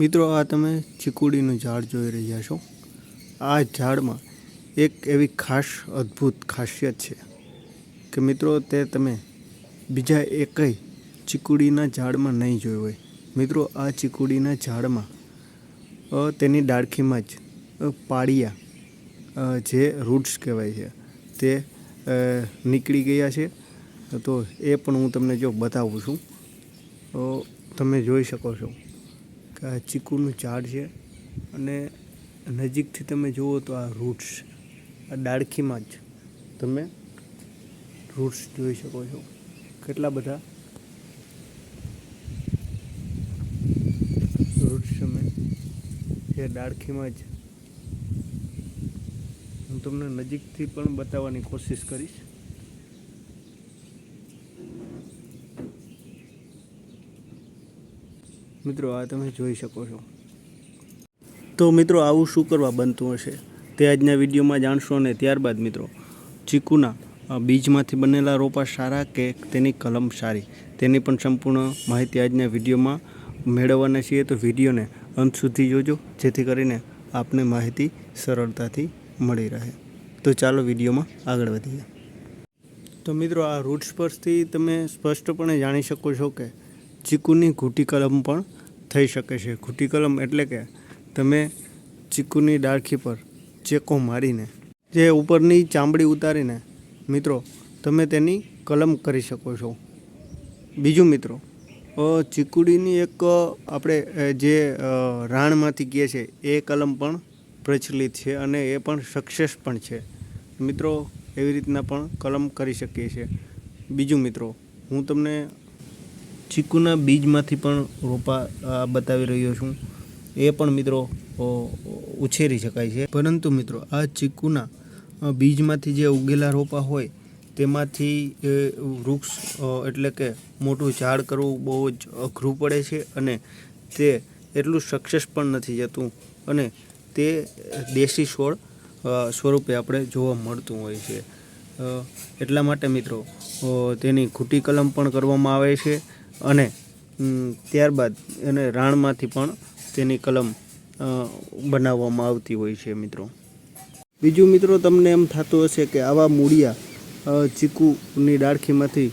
મિત્રો, આ તમે ચીકુડીનું ઝાડ જોઈ રહ્યા છો. આ ઝાડમાં એક એવી ખાસ અદ્ભુત ખાસિયત છે કે મિત્રો, તે તમે બીજા એકેય ચીકુડીના ઝાડમાં નહીં જોયું હોય. મિત્રો, આ ચીકુડીના ઝાડમાં તેની ડાળખીમાં જ પાળિયા જે રૂટ્સ કહેવાય છે, તે નીકળી ગયા છે. તો એ પણ હું તમને જો બતાવું છું. તમે જોઈ શકો છો. કે આ, ચીકુનું ઝાડ છે અને નજીકથી તમે જુઓ તો આ રૂટ્સ આ ડાળખીમાં જ તમે રૂટ્સ જોઈ શકો છો. કેટલા બધા રૂટ્સ તમે એ ડાળખીમાં જ. હું તમને નજીકથી પણ બતાવવાની કોશિશ કરીશ. મિત્રો, આ તમે જોઈ શકો છો. તો મિત્રો, આવું શું કરવા બનતું હશે? તે આજના વિડીયોમાં જાણશો અને ત્યારબાદ મિત્રો, ચીકુના બીજમાંથી બનેલા રોપા સારા કે તેની કલમ સારી? તેની પણ સંપૂર્ણ માહિતી આજના વિડીયોમાં મેળવવાના છીએ. તો વિડીયોને અંત સુધી જોજો, જેથી કરીને આપને માહિતી સરળતાથી મળી રહે. તો ચાલો વિડીયોમાં આગળ વધીએ. તો મિત્રો, આ રૂટ્સ પરથી તમે સ્પષ્ટપણે જાણી શકો છો કે ચીકુની ઘૂંટી કલમ પણ થઈ શકે છે. ઘૂંટી કલમ એટલે કે તમે ચીકુની ડાળખી પર ચેકો મારીને, જે ઉપરની ચામડી ઉતારીને, મિત્રો, તમે તેની કલમ કરી શકો છો. બીજું, મિત્રો ચીકુડીની એક આપણે જે રાણમાંથી કહે છે, એ કલમ પણ પ્રચલિત છે અને એ પણ સક્સેસ પણ છે. મિત્રો, એવી રીતના પણ કલમ કરી શકીએ છીએ. બીજું, મિત્રો, હું તમને ચીકુના બીજમાંથી પણ રોપા બતાવી રહ્યો છું. એ પણ મિત્રો ઉછેરી શકાય છે. પરંતુ મિત્રો, આ ચીકુના બીજમાંથી જે ઉગેલા રોપા હોય, તેમાંથી, એ, વૃક્ષ એટલે કે મોટું ઝાડ કરવું બહુ જ અઘરું પડે છે અને તે એટલું સક્સેસ પણ નથી જતું અને તે દેશી છોડ સ્વરૂપે આપણે જોવા મળતું હોય છે. એટલા માટે મિત્રો તેની ખૂટી કલમ પણ કરવામાં આવે છે અને ત્યારબાદ એને રાણમાંથી પણ તેની કલમ બનાવવામાં આવતી હોય છે મિત્રો. બીજું મિત્રો તમને એમ થતું હશે કે આવા મૂળિયા ચીકુની ડાળખીમાંથી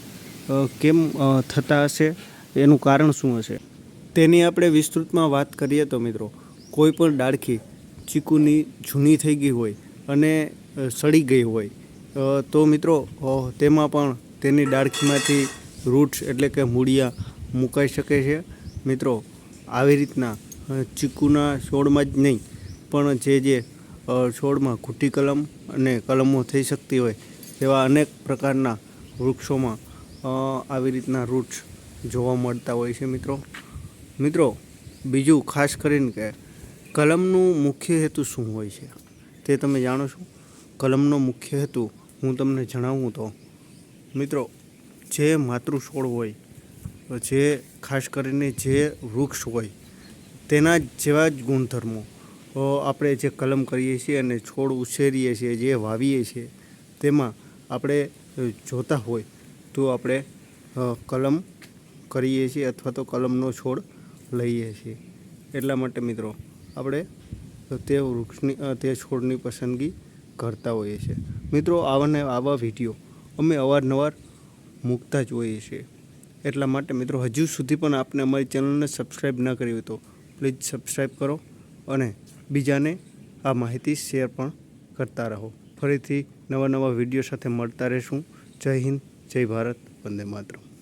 કેમ થતા હશે? એનું કારણ શું હશે? તેની આપણે વિસ્તૃતમાં વાત કરીએ તો મિત્રો, કોઈ પણ ડાળખી ચીકુની જૂની થઈ ગઈ હોય અને સડી ગઈ હોય તો મિત્રો તેમાં પણ તેની ડાળખીમાંથી રૂટ્સ એટલે કે મૂળિયા મુકાઈ શકે છે. મિત્રો, આવી રીતના ચીકુના છોડમાં જ નહીં, પણ જે જે છોડમાં ઘૂંટી કલમ અને કલમો થઈ શકતી હોય તેવા અનેક પ્રકારના વૃક્ષોમાં આવી રીતના રૂટ્સ જોવા મળતા હોય છે મિત્રો. મિત્રો, બીજું ખાસ કરીને કે, કલમનું મુખ્ય હેતુ શું હોય છે? તે તમે જાણો છો? કલમનો મુખ્ય હેતુ હું તમને જણાવું તો, મિત્રો જે માતૃ છોડ હોય, જે ખાસ કરીને જે વૃક્ષ હોય, તેના જેવા જ ગુણધર્મો આપણે જે કલમ કરીએ છીએ અને છોડ ઉછેરીએ છીએ, જે વાવીએ છીએ, તેમાં આપણે જોતા હોય તો આપણે કલમ કરીએ છીએ અથવા તો કલમનો છોડ લઈએ છીએ. એટલા માટે મિત્રો, આપણે તે વૃક્ષની તે છોડની પસંદગી કરતા હોઈએ છીએ. મિત્રો, આવાને આવા વીડિયો અમે અવારનવાર મૂકતા જ હોઈએ છીએ. એટલા માટે મિત્રો, હજુ સુધી પણ આપને અમારી ચેનલને સબસ્ક્રાઈબ ન કરી હોય તો પ્લીઝ સબસ્ક્રાઈબ કરો અને બીજાને આ માહિતી શેર પણ કરતા રહો. ફરીથી નવા નવા વીડિયો સાથે મળતા રહેશું. જય હિન્દ, જય ભારત, વંદે માતરમ.